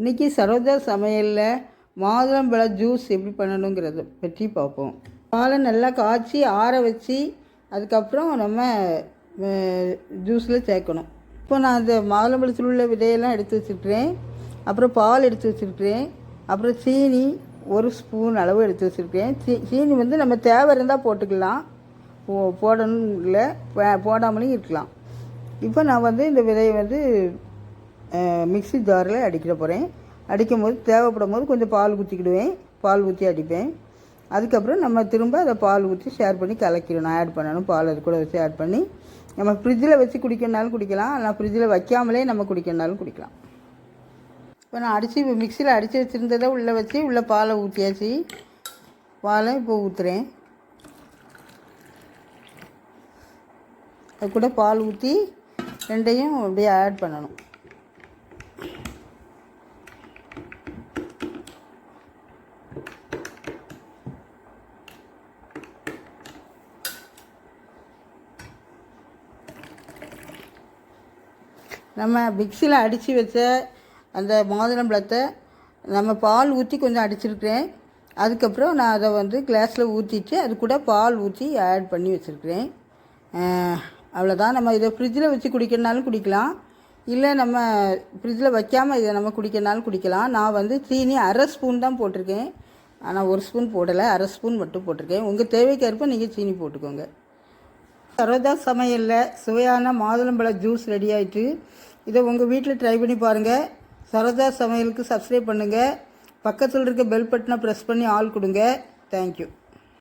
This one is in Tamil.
இன்றைக்கி சரோஜா சமையலில் மாதுளம்பழ ஜூஸ் எப்படி பண்ணணுங்கிறத பற்றி பார்ப்போம். பாலை நல்லா காய்ச்சி ஆற வச்சு அதுக்கப்புறம் நம்ம ஜூஸில் சேர்க்கணும். இப்போ நான் அந்த மாதுளம்பழத்தில் உள்ள விதையெல்லாம் எடுத்து வச்சுருக்கிறேன். அப்புறம் பால் எடுத்து வச்சுருக்கிறேன். அப்புறம் சீனி ஒரு ஸ்பூன் அளவு எடுத்து வச்சுருக்கேன் சீ சீனி வந்து நம்ம தேவை இருந்தால் போட்டுக்கலாம். போ போடணும் இல்லை போ- இருக்கலாம். இப்போ நான் வந்து இந்த விதையை வந்து மிக்ஸி ஜாரில் அடிக்கிற போகிறேன் அடிக்கும் போது தேவைப்படும் போது கொஞ்சம் பால் ஊற்றிக்கிடுவேன் பால் ஊற்றி அடிப்பேன். அதுக்கப்புறம் நம்ம திரும்ப அதை பால் ஊற்றி ஷேர் பண்ணி கலக்கிடணும். ஆட் பண்ணணும். பால் அது கூட வச்சு ஆட் பண்ணி நம்ம ஃப்ரிட்ஜில் வச்சு குடிக்கணுனாலும் குடிக்கலாம். ஆனால் ஃப்ரிட்ஜில் வைக்காமலே நம்ம குடிக்கணுனாலும் குடிக்கலாம். இப்போ நான் அடித்து இப்போ மிக்சியில் அடித்து வச்சுருந்ததை உள்ளே வச்சு உள்ளே பாலை ஊற்றியாச்சு பாலை இப்போ ஊற்றுறேன் அது கூட பால் ஊற்றி ரெண்டையும் அப்படியே ஆட் பண்ணணும். நம்ம மிக்சியில் அடித்து வச்ச அந்த மாதுளம்பழத்தை நம்ம பால் ஊற்றி கொஞ்சம் அடிச்சிருக்கிறேன். அதுக்கப்புறம் நான் அதை வந்து கிளாஸில் ஊற்றிட்டு அது கூட பால் ஊற்றி ஆட் பண்ணி வச்சுருக்கிறேன். அவ்வளோதான் நம்ம இதை ஃப்ரிட்ஜில் வச்சு குடிக்கிறனாலும் குடிக்கலாம். இல்லை நம்ம ஃப்ரிட்ஜில் வைக்காமல் இதை நம்ம குடிக்கிறனாலும் குடிக்கலாம். நான் வந்து சீனி அரை ஸ்பூன் தான் போட்டிருக்கேன். ஆனால் ஒரு ஸ்பூன் போடலை அரை ஸ்பூன் மட்டும் போட்டிருக்கேன். உங்கள் தேவைக்கேற்ப நீங்கள் சீனி போட்டுக்கோங்க. சரோஜா சமையலில் சுவையான மாதுளம்பழ ஜூஸ் ரெடி ஆயிட்டு இதை உங்கள் வீட்டில் ட்ரை பண்ணி பாருங்கள் சரோஜா சமையலுக்கு சப்ஸ்கிரைப் பண்ணுங்கள் பக்கத்தில் இருக்க பெல் பட்டனை ப்ரெஸ் பண்ணி ஆள் கொடுங்க. தேங்க்யூ